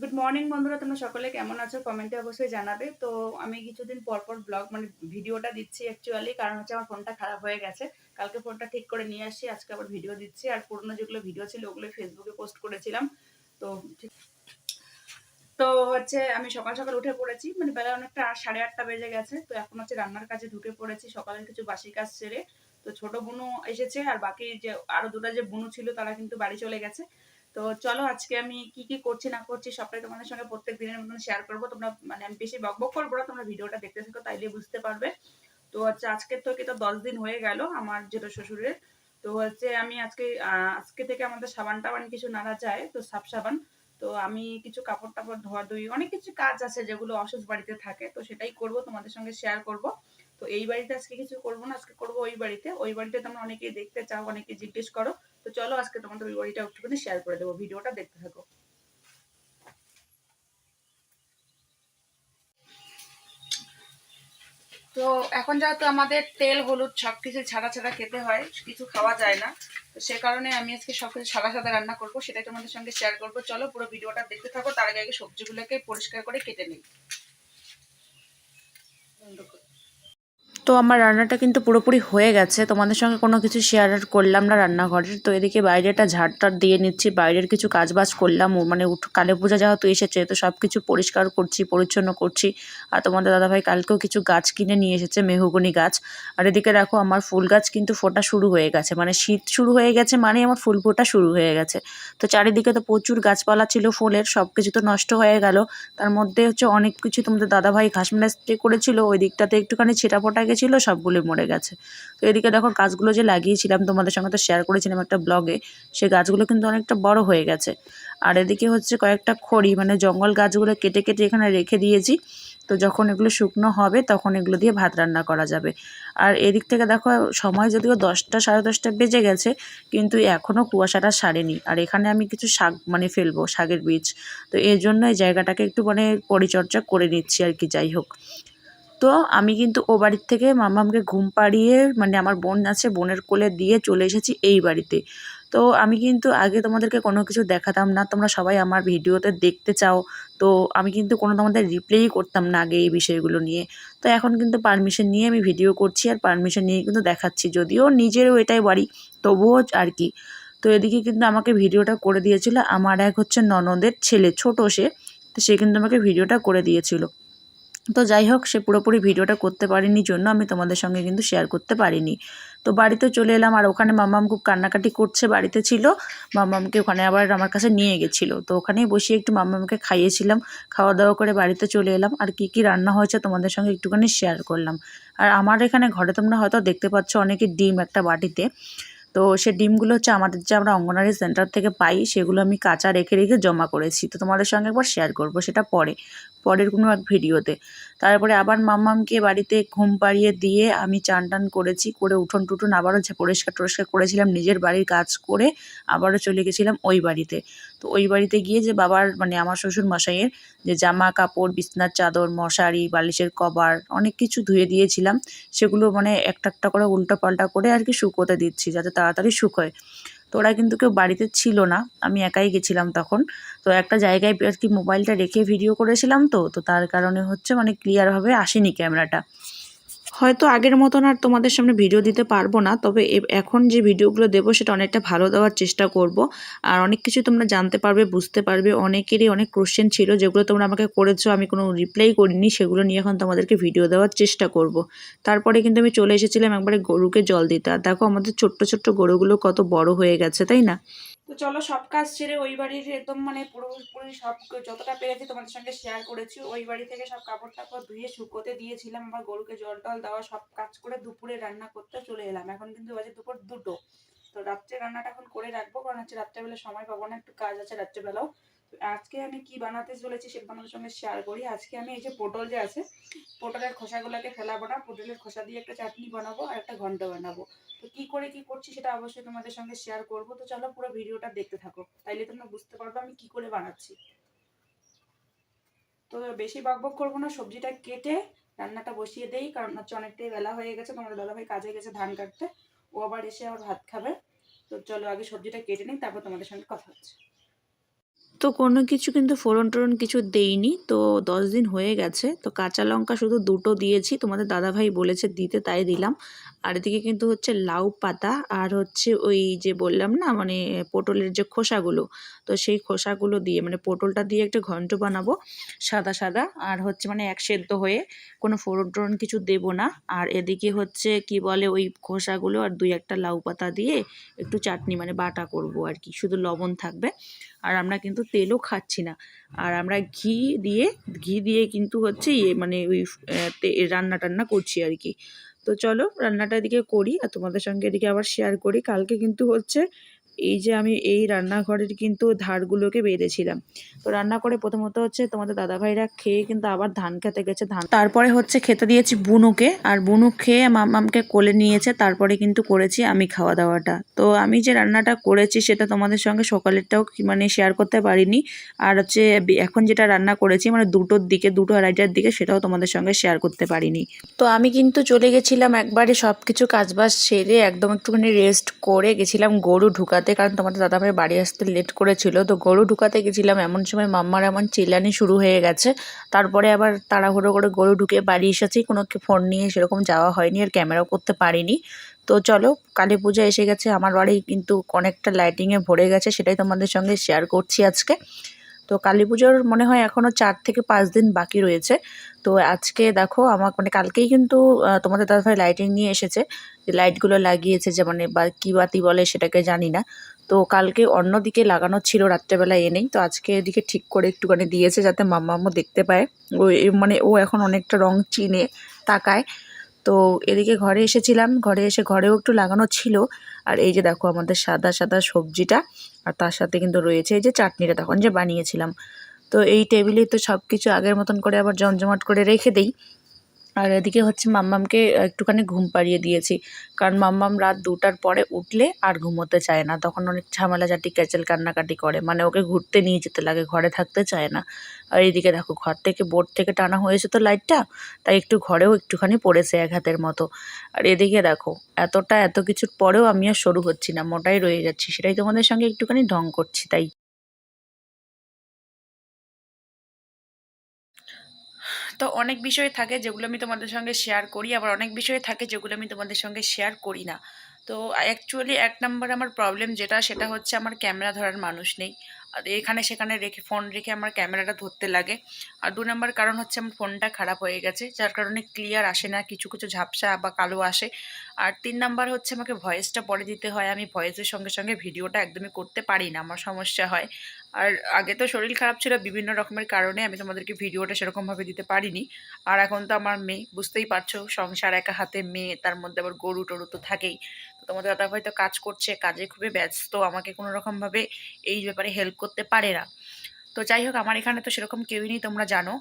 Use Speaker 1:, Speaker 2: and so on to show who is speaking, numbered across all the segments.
Speaker 1: Good morning বন্ধুরা, তোমরা সকলে কেমন আছো? কমেন্টে অবশ্যই জানাবে। তো আমি কিছুদিন পর পর ব্লগ মানে ভিডিওটা দিচ্ছি অ্যাকচুয়ালি কারণ হচ্ছে আমার ফোনটা খারাপ হয়ে গেছে। কালকে ফোনটা ঠিক করে নিয়ে আসি আজকে আবার ভিডিও দিচ্ছি। আর পুরোনো যেগুলো ভিডিও ছিল, ওগুলো ফেসবুকে পোস্ট করেছিলাম। তো তো হচ্ছে আমি সকাল সকাল উঠে পড়েছি মানে বেলা অনেকটা সাড়ে আটটা বেজে গেছে। তো এখন হচ্ছে রান্নার কাজে ঢুকে পড়েছি, সকালের কিছু বাসি কাজ সেরে। তো ছোট বুনু এসেছে, আর বাকি যে আরও দুটো যে বুনু ছিল, তারা কিন্তু বাড়ি চলে গেছে। তো চলো আজকে আমি কি কি করছি না করছি সবটাই তোমাদের সঙ্গে প্রত্যেক দিনের মতন শেয়ার করব। তোমরা মানে আমি বেশি বকবক করব না, তোমরা ভিডিওটা দেখতে থাকো তাইলে বুঝতে পারবে। তো হচ্ছে আজকে থেকে তো দশ দিন হয়ে গেল আমার যেটা শ্বশুরের। তো হচ্ছে আমি আজকে আজকে থেকে আমাদের সাবান টাবান কিছু নাড়া যায়, তো সাপ সাবান। তো আমি কিছু কাপড় টাপড় ধোয়া ধুই অনেক কিছু কাজ আছে যেগুলো অসুস্থ বাড়িতে থাকে, তো সেটাই করব, তোমাদের সঙ্গে শেয়ার করব। তো এই বাড়িতে আজকে কিছু করব না, আজকে করব ওই বাড়িতে। ওই বাড়িতে তোমরা অনেকেই দেখতে চাও অনেকে জিজ্ঞেস করো। তো চলো আজকে তোমাদের ওই বাড়িটা একটুখানি শেয়ার করে দেবো, ভিডিওটা দেখতে থাকো। তো এখন যেহেতু আমাদের তেল, হলুদ সব কিছু ছাড়া ছাড়া খেতে হয়, কিছু খাওয়া যায় না, তো সে কারণে আমি আজকে সব কিছু সাদা সাদা রান্না করব, সেটাই তোমাদের সঙ্গে শেয়ার করব। চলো পুরো ভিডিওটা দেখতে থাকো, তার আগে আগে সবজিগুলোকে পরিষ্কার করে কেটে নিই।
Speaker 2: তো আমার রান্নাটা কিন্তু পুরোপুরি হয়ে গেছে। তোমাদের সঙ্গে কোনো কিছু শেয়ার করলাম না রান্নাঘরের। তো এদিকে বাইরেটা ঝাড়টার দিয়ে নিচ্ছি। বাইরের কিছু কাজ বাজ করলাম মানে উঠ কালী পূজা যেহেতু এসেছে, তো সব কিছু পরিষ্কার করছি, পরিচ্ছন্ন করছি। আর তোমাদের দাদাভাই কালকেও কিছু গাছ কিনে নিয়ে এসেছে, মেহগনি গাছ। আর এদিকে দেখো আমার ফুল গাছ কিন্তু ফোটা শুরু হয়ে গেছে। মানে শীত শুরু হয়ে গেছে মানে আমার ফুল ফোটা শুরু হয়ে গেছে। তো চারিদিকে তো প্রচুর গাছপালা ছিল ফুলের সব কিছু তো নষ্ট হয়ে গেল। তার মধ্যে হচ্ছে অনেক কিছু তোমাদের দাদাভাই ঘাস স্প্রে করেছিল, ওই দিকটাতে একটুখানি ছেটা ফোটা গেছিল সবগুলো মরে গেছে। তো এদিকে দেখো গাছগুলো যে লাগিয়েছিলাম, তোমাদের সঙ্গে তো শেয়ার করেছিলাম একটা ব্লগে সে গাছগুলো কিন্তু অনেকটা বড় হয়ে গেছে। আর এদিকে হচ্ছে কয়েকটা খড়ি মানে জঙ্গল গাছগুলো কেটে কেটে এখানে রেখে দিয়েছি। তো যখন এগুলো শুকনো হবে, তখন এগুলো দিয়ে ভাত রান্না করা যাবে। আর এদিক থেকে দেখো, সময় যদিও দশটা, সাড়ে দশটা বেজে গেছে, কিন্তু এখনও কুয়াশাটা সারেনি। আর এখানে আমি কিছু শাক মানে ফেলব, শাকের বীজ। তো এর জন্য এই জায়গাটাকে একটু মানে পরিচর্যা করে নিচ্ছি আর কি, যাই হোক। তো আমি কিন্তু ও বাড়ির থেকে মামামকে ঘুম পাড়িয়ে মানে আমার বোন আছে, বোনের কোলে দিয়ে চলে এসেছি এই বাড়িতে। তো আমি কিন্তু আগে তোমাদেরকে কোনো কিছু দেখাতাম না, তোমরা সবাই আমার ভিডিওতে দেখতে চাও। তো আমি কিন্তু কোনো তোমাদের রিপ্লেই করতাম না আগে এই বিষয়গুলো নিয়ে। তো এখন কিন্তু পারমিশন নিয়ে আমি ভিডিও করছি আর পারমিশন নিয়ে কিন্তু দেখাচ্ছি, যদিও নিজেরও এটাই বাড়ি, তবুও আর কি। তো এদিকে কিন্তু আমাকে ভিডিওটা করে দিয়েছিল, আমার এক হচ্ছে ননদের ছেলে, ছোট সে, তো সে কিন্তু আমাকে ভিডিওটা করে দিয়েছিল। তো যাই হোক, সে পুরোপুরি ভিডিওটা করতে পারিনি জন্য আমি তোমাদের সঙ্গে কিন্তু শেয়ার করতে পারিনি। তো বাড়িতে চলে এলাম আর ওখানে মামাম খুব কান্নাকাটি করছে, বাড়িতে ছিল। মামামকে ওখানে আবার আমার কাছে নিয়ে গেছিল। তো ওখানেই বসিয়ে একটু মামামকে খাইয়েছিলাম। খাওয়া দাওয়া করে বাড়িতে চলে এলাম। আর কি কি রান্না হয়েছে তোমাদের সঙ্গে একটুখানি শেয়ার করলাম। আর আমার এখানে ঘরে তোমরা হয়তো দেখতে পাচ্ছ অনেকে ডিম একটা বাটিতে। তো সে ডিমগুলো হচ্ছে আমাদের যে আমরা অঙ্গনারী সেন্টার থেকে পাই, সেগুলো আমি কাঁচা রেখে রেখে জমা করেছি। তো তোমাদের সঙ্গে একবার শেয়ার করব, সেটা পরে। পরের কোনো এক ভিডিওতে। তারপরে আবার মাম্মামকে বাড়িতে ঘুম পাড়িয়ে দিয়ে আমি চান টান করেছি, করে উঠোন টুঠোন আবারও পরিষ্কার টরিষ্কার করেছিলাম, নিজের বাড়ির কাজ করে আবারও চলে গেছিলাম ওই বাড়িতে। তো ওই বাড়িতে গিয়ে যে বাবার মানে আমার শ্বশুর মশাইয়ের যে জামা কাপড়, বিছনার চাদর, মশারি, বালিশের কভার, অনেক কিছু ধুয়ে দিয়েছিলাম, সেগুলো মানে একটা একটা করে উল্টো পাল্টা করে আর কি শুকোতে দিচ্ছি, যাতে তাড়াতাড়ি শুকোয় তো ওরা কিন্তু কেউ বাড়িতে ছিল না। আমি একাই গেছিলাম তখন। তো একটা জায়গায় আর কি মোবাইলটা রেখে ভিডিও করেছিলাম তো তো তার কারণে হচ্ছে মানে ক্লিয়ারভাবে আসেনি ক্যামেরাটা হয়তো আগের মতন আর তোমাদের সামনে ভিডিও দিতে পারব না, তবে এখন যে ভিডিওগুলো দেবো সেটা অনেকটা ভালো দেওয়ার চেষ্টা করব। আর অনেক কিছু তোমরা জানতে পারবে, বুঝতে পারবে, অনেকেরই অনেক কোশ্চেন ছিল যেগুলো তোমরা আমাকে করেছ, আমি কোনো রিপ্লাই করিনি, সেগুলো নিয়ে এখন তোমাদেরকে ভিডিও দেওয়ার চেষ্টা করব। তারপরে কিন্তু আমি চলে এসেছিলাম একবারে গরুকে জল দিতে। আর দেখো আমাদের ছোট্ট ছোট্ট গরুগুলো কত বড় হয়ে গেছে, তাই না?
Speaker 1: তো চলো সব কাজ ছেড়ে ওই বাড়ির একদম মানে পুরোপুরি সব যতটা পেরেছি তোমাদের সঙ্গে শেয়ার করেছি। ওই বাড়ি থেকে সব কাপড় টাপড় ধুয়ে শুকোতে দিয়েছিলাম, আবার গরুকে জল টল দেওয়া সব কাজ করে দুপুরে রান্না করতে চলে এলাম। এখন কিন্তু বাজে দুপুর দুটো। তো রাত্রে রান্নাটা এখন করে রাখব, কারণ হচ্ছে রাত্রেবেলা সময় পাবো না, একটু কাজ আছে রাত্রেবেলাও। আজকে আমি কি বানাতে চলেছি সেটা তোমাদের সঙ্গে শেয়ার করি। আজকে আমি এই যে পটল যে আছে, পটলের খোসাগুলোকে ফেলাবো না, পটলের খোসা দিয়ে একটা চাটনি বানাবো আর একটা ঘন্ট বানাবো। তো কি করে কি করছি সেটা অবশ্যই তোমাদের সঙ্গে শেয়ার করব। তো চলো পুরো ভিডিওটা দেখতে থাকো, তাইলে তোমরা বুঝতে পারবে আমি কি করে বানাচ্ছি। তো বেশি বকবক করব না, সবজিটা কেটে রান্নাটা বসিয়ে দেই, কারণ হচ্ছে অনেকটাই বেলা হয়ে গেছে, তোমার দাদাভাই কাজে গেছে ধান কাটতে। ও আবার এসে আবার ভাত খাবে। তো চলো আগে সবজিটা কেটে নিই, তারপর তোমাদের সঙ্গে কথা হচ্ছে।
Speaker 2: তো কোনো কিছু কিন্তু ফোড়ন টোড়ন কিছু দেইনি। তো দশ দিন হয়ে গেছে। তো কাঁচা লঙ্কা শুধু দুটো দিয়েছি। তোমাদের দাদাভাই বলেছে দিতে তাই দিলাম। আর এদিকে কিন্তু হচ্ছে লাউ পাতা আর হচ্ছে ওই যে বললাম না মানে পটলের যে খোসাগুলো, তো সেই খোসাগুলো দিয়ে মানে পটলটা দিয়ে একটা ঘন্ট বানাবো সাদা সাদা। আর হচ্ছে মানে এক সেদ্ধ হয়ে কোনো ফোড়ন টোড়ন কিছু দেবো না। আর এদিকে হচ্ছে কি বলে ওই খোসাগুলো আর দুই একটা লাউ পাতা দিয়ে একটু চাটনি মানে বাটা করব আর কি। শুধু লবণ থাকবে। আর আমরা কিন্তু তেলও খাচ্ছি না। আর আমরা ঘি দিয়ে ঘি দিয়ে কিন্তু হচ্ছে ইয়ে মানে ওই রান্না টান্না করছি আর কি। তো চলো, রান্নাটা এদিকে করি আর তোমাদের সঙ্গে এদিকে আবার শেয়ার করি। কালকে কিন্তু হচ্ছে এই যে আমি এই রান্নাঘরের কিন্তু ধারগুলোকে বেঁধেছিলাম। তো রান্না করে প্রথমত হচ্ছে তোমাদের দাদাভাইরা খেয়ে কিন্তু আবার ধান খেতে গেছে। ধান তারপরে হচ্ছে খেতে দিয়েছি বুনুকে আর বুনু খেয়ে মামামকে কোলে নিয়েছে, তারপরে কিন্তু করেছি আমি খাওয়া দাওয়াটা। তো আমি যে রান্নাটা করেছি সেটা তোমাদের সঙ্গে সকালেরটাও মানে শেয়ার করতে পারিনি। আর হচ্ছে এখন যেটা রান্না করেছি মানে দুটোর দিকে, দুটো আড়াইটার দিকে সেটাও তোমাদের সঙ্গে শেয়ার করতে পারিনি। তো আমি কিন্তু চলে গেছিলাম একবারে সব কিছু কাজবাজ সেরে একদম একটুখানি রেস্ট করে গেছিলাম গরু ঢুকাতে। কারণ তোমাদের দাদাভাই বাড়ি আসতে লেট করেছিল। তো গরু ঢুকাতে গেছিলাম, এমন সময় মাম্মার এমন চিল্লানি শুরু হয়ে গেছে। তারপরে আবার তাড়াহুড়ো করে গরু ঢুকে বাড়ি এসেছি, কোনো ফোন নিয়ে সেরকম যাওয়া হয়নি আর ক্যামেরাও করতে পারিনি। তো চলো, কালী পূজা এসে গেছে, আমার বাড়ি কিন্তু অনেকটা লাইটিংয়ে ভরে গেছে, সেটাই তোমাদের সঙ্গে শেয়ার করছি আজকে। তো কালী পুজোর মনে হয় এখনও চার থেকে পাঁচ দিন বাকি রয়েছে। তো আজকে দেখো, আমার মানে কালকেই কিন্তু তোমাদের দাদাভাই লাইটিং নিয়ে এসেছে। যে লাইটগুলো লাগিয়েছে, যে মানে বা কী বাতি বলে সেটাকে জানি না। তো কালকে অন্যদিকে লাগানো ছিল, রাত্রেবেলা এনেই। তো আজকে এদিকে ঠিক করে একটুখানি দিয়েছে যাতে মাম্মাম্মু দেখতে পায়। ও মানে ও এখন অনেকটা রং চিনে তাকায়। তো এদিকে ঘরে এসেছিলাম। ঘরে এসে ঘরেও একটু লাগানো ছিল। আর এই যে দেখো আমাদের সাদা সাদা সবজিটা। আর তার সাথে কিন্তু রয়েছে এই যে চাটনিটা তখন যে বানিয়েছিলাম। তো এই টেবিলেই তো সব কিছু আগের মতন করে আবার জমজমাট করে রেখে দেই। আর এদিকে হচ্ছে মাম্মামকে একটুখানি ঘুম পাড়িয়ে দিয়েছি। কারণ মাম্মাম রাত দুটার পরে উঠলে আর ঘুমোতে চায় না। তখন অনেক ঝামেলা জাটি ক্যাচেল কান্নাকাটি করে। মানে ওকে ঘুরতে নিয়ে যেতে লাগে, ঘরে থাকতে চায় না। আর এইদিকে দেখো, ঘর থেকে, বোর্ড থেকে টানা হয়েছে তো লাইটটা, তাই একটু ঘরেও একটুখানি পড়েছে এক হাতের মতো। আর এদিকে দেখো, এতটা এত কিছুর পরেও আমি আর সরু হচ্ছি না, মোটাই রয়ে যাচ্ছি। সেটাই তোমাদের সঙ্গে একটুখানি ঢং করছি, তাই। তো অনেক বিষয় থাকে যেগুলো আমি তোমাদের সঙ্গে শেয়ার করি, আবার অনেক বিষয় থাকে যেগুলো আমি তোমাদের সঙ্গে শেয়ার করি না। তো অ্যাকচুয়ালি এক নম্বর আমার প্রবলেম যেটা, সেটা হচ্ছে আমার ক্যামেরা ধরার মানুষ নেই। এখানে সেখানে রেখে ফোন রেখে আমার ক্যামেরাটা ধরতে লাগে। আর দু নম্বর কারণ হচ্ছে আমার ফোনটা খারাপ হয়ে গেছে, যার কারণে ক্লিয়ার আসে না, কিছু কিছু ঝাপসা বা কালো আসে। আর তিন নাম্বার হচ্ছে আমাকে ভয়েসটা পরে দিতে হয়, আমি ভয়েসের সঙ্গে সঙ্গে ভিডিওটা একদমই করতে পারি না, আমার সমস্যা হয়। আর আগে তো শরীর খারাপ ছিল বিভিন্ন রকমের কারণে, আমি তোমাদেরকে ভিডিওটা সেরকমভাবে দিতে পারিনি। আর এখন তো আমার মেয়ে, বুঝতেই পারছ, সংসার একা হাতে, মেয়ে, তার মধ্যে আবার গরু টরু তো থাকেই। তোমাদের দাদা হয়তো কাজ করছে, কাজে খুবই ব্যস্ত, আমাকে কোনো রকমভাবে এই ব্যাপারে হেল্প করতে পারে না। তো যাই হোক, আমার এখানে তো সেরকম কেউই নেই, তোমরা জানো।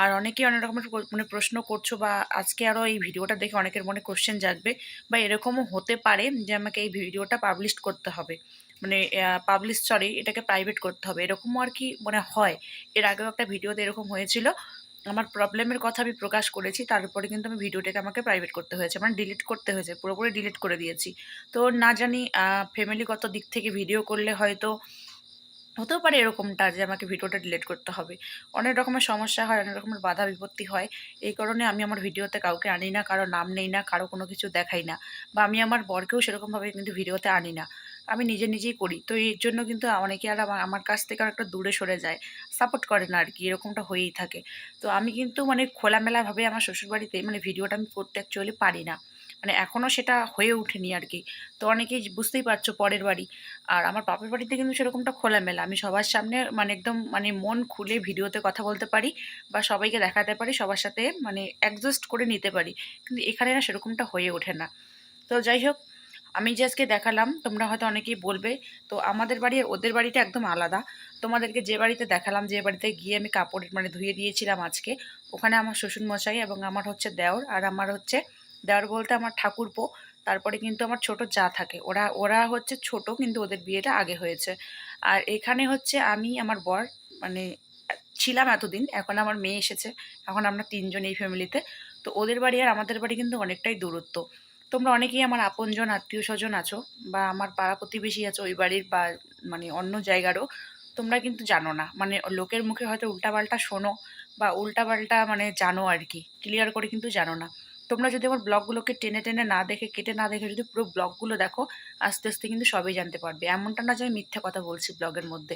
Speaker 2: আর অনেকেই অনেক রকমের মানে প্রশ্ন করছ বা আজকে আরও এই ভিডিওটা দেখে অনেকের মনে কোশ্চেন জাগবে বা এরকমও হতে পারে যে আমাকে এই ভিডিওটা পাবলিশ করতে হবে। মানে পাবলিশ সরি এটাকে প্রাইভেট করতে হবে। এরকমও আর কি মানে হয়। এর আগেও একটা ভিডিওতে এরকম হয়েছিল। আমার প্রবলেমের কথা আমি প্রকাশ করেছি তারপরে কিন্তু আমি ভিডিওটাকে আমাকে প্রাইভেট করতে হয়েছে মানে ডিলিট করতে হয়েছে, পুরোপুরি ডিলিট করে দিয়েছি। তো না জানি ফ্যামিলিগত দিক থেকে ভিডিও করলে হয়তো, হতেও পারে এরকমটা যে আমাকে ভিডিওটা ডিলিট করতে হবে। অনেক রকমের সমস্যা হয়, অনেক রকমের বাধা বিপত্তি হয়। এই কারণে আমি আমার ভিডিওতে কাউকে আনি না, কারও নাম নেই না, কারও কোনো কিছু দেখাই না। বা আমি আমার বরকেও সেরকমভাবে কিন্তু ভিডিওতে আনি না। আমি নিজে নিজেই করি। তো এর জন্য কিন্তু অনেকে আর আমার কাছ থেকে অনেকটা দূরে সরে যায়। সাপোর্ট করে না আর কি এরকমটা হয়েই থাকে। তো আমি কিন্তু মানে খোলামেলাভাবে আমার শ্বশুরবাড়িতে মানে ভিডিওটা আমি করতে অ্যাকচুয়ালি পারি না। মানে এখনও সেটা হয়ে ওঠেনি আর কি তো অনেকেই বুঝতেই পারছ পরের বাড়ি। আর আমার বাপের বাড়িতে কিন্তু সেরকমটা খোলামেলা। আমি সবার সামনে মানে একদম মানে মন খুলে ভিডিওতে কথা বলতে পারি বা সবাইকে দেখাতে পারি, সবার সাথে মানে অ্যাডজাস্ট করে নিতে পারি। কিন্তু এখানে না সেরকমটা হয়ে ওঠে না। তো যাই হোক আমি যে আজকে দেখালাম, তোমরা হয়তো অনেকেই বলবে, তো আমাদের বাড়ি ওদের বাড়িটা একদম আলাদা। তোমাদেরকে যে বাড়িতে দেখালাম, যে বাড়িতে গিয়ে আমি কাপড় মানে ধুয়ে দিয়েছিলাম আজকে, ওখানে আমার শ্বশুর মশাই এবং আমার হচ্ছে দেওর, আর আমার হচ্ছে দেওর বলতে আমার ঠাকুরপো, তারপরে কিন্তু আমার ছোট যা থাকে। ওরা ওরা হচ্ছে ছোট, কিন্তু ওদের বিয়েটা আগে হয়েছে। আর এখানে হচ্ছে আমি, আমার বর মানে ছিলাম এতদিন, এখন আমার মেয়ে এসেছে, এখন আমরা তিনজন এই ফ্যামিলিতে তো ওদের বাড়ি আর আমাদের বাড়ি কিন্তু অনেকটাই দূরত্ব। তোমরা অনেকেই আমার আপনজন আত্মীয় স্বজন আছো বা আমার পাড়া প্রতিবেশী আছো ওই বাড়ির বা মানে অন্য জায়গারও, তোমরা কিন্তু জানো না। মানে লোকের মুখে হয়তো উল্টাপাল্টা শোনো বা উল্টাপাল্টা মানে জানো আর কি ক্লিয়ার করে কিন্তু জানো না। তোমরা যদি আমার ব্লগগুলোকে টেনে টেনে না দেখে, কেটে না দেখে যদি পুরো ব্লগগুলো দেখো, আস্তে আস্তে কিন্তু সবই জানতে পারবে। এমনটা না যে আমি মিথ্যা কথা বলছি ব্লগের মধ্যে।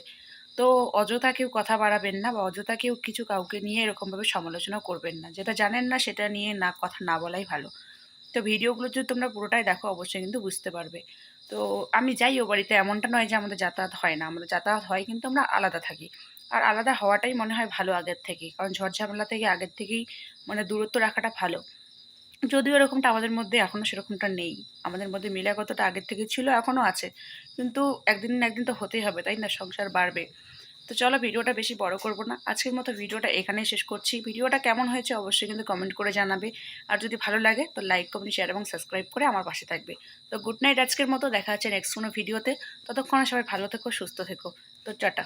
Speaker 2: তো অযথা কেউ কথা বাড়াবেন না বা অযথা কেউ কিছু কাউকে নিয়ে এরকমভাবে সমালোচনা করবেন না। যেটা জানেন না সেটা নিয়ে না, কথা না বলাই ভালো। তো ভিডিওগুলো যদি তোমরা পুরোটাই দেখো, অবশ্যই কিন্তু বুঝতে পারবে। তো আমি যাই ও বাড়িতে, এমনটা নয় যে আমাদের যাতায়াত হয় না। আমাদের যাতায়াত হয় কিন্তু আমরা আলাদা থাকি। আর আলাদা হওয়াটাই মনে হয় ভালো আগের থেকে কারণ ঝড়ঝামেলা থেকে আগের থেকেই মানে দূরত্ব রাখাটা ভালো। যদিও এরকমটা আমাদের মধ্যে এখনও সেরকমটা নেই। আমাদের মধ্যে মিলাগতটা আগের থেকে ছিল এখনও আছে। কিন্তু একদিন না একদিন তো হতেই হবে, তাই না? সংসার বাড়বে। তো চলো ভিডিওটা বেশি বড় করব না। আজকের মতো ভিডিওটা এখানেই শেষ করছি। ভিডিওটা কেমন হয়েছে অবশ্যই কিন্তু কমেন্ট করে জানাবে। আর যদি ভালো লাগে তো লাইক কমেন্ট শেয়ার এবং সাবস্ক্রাইব করে আমার পাশে থাকবে। তো গুড নাইট আজকের মতো। দেখা হচ্ছে নেক্সট কোনো ভিডিওতে ততক্ষণ সবাই ভালো থেকো, সুস্থ থেকো। তো টাটা।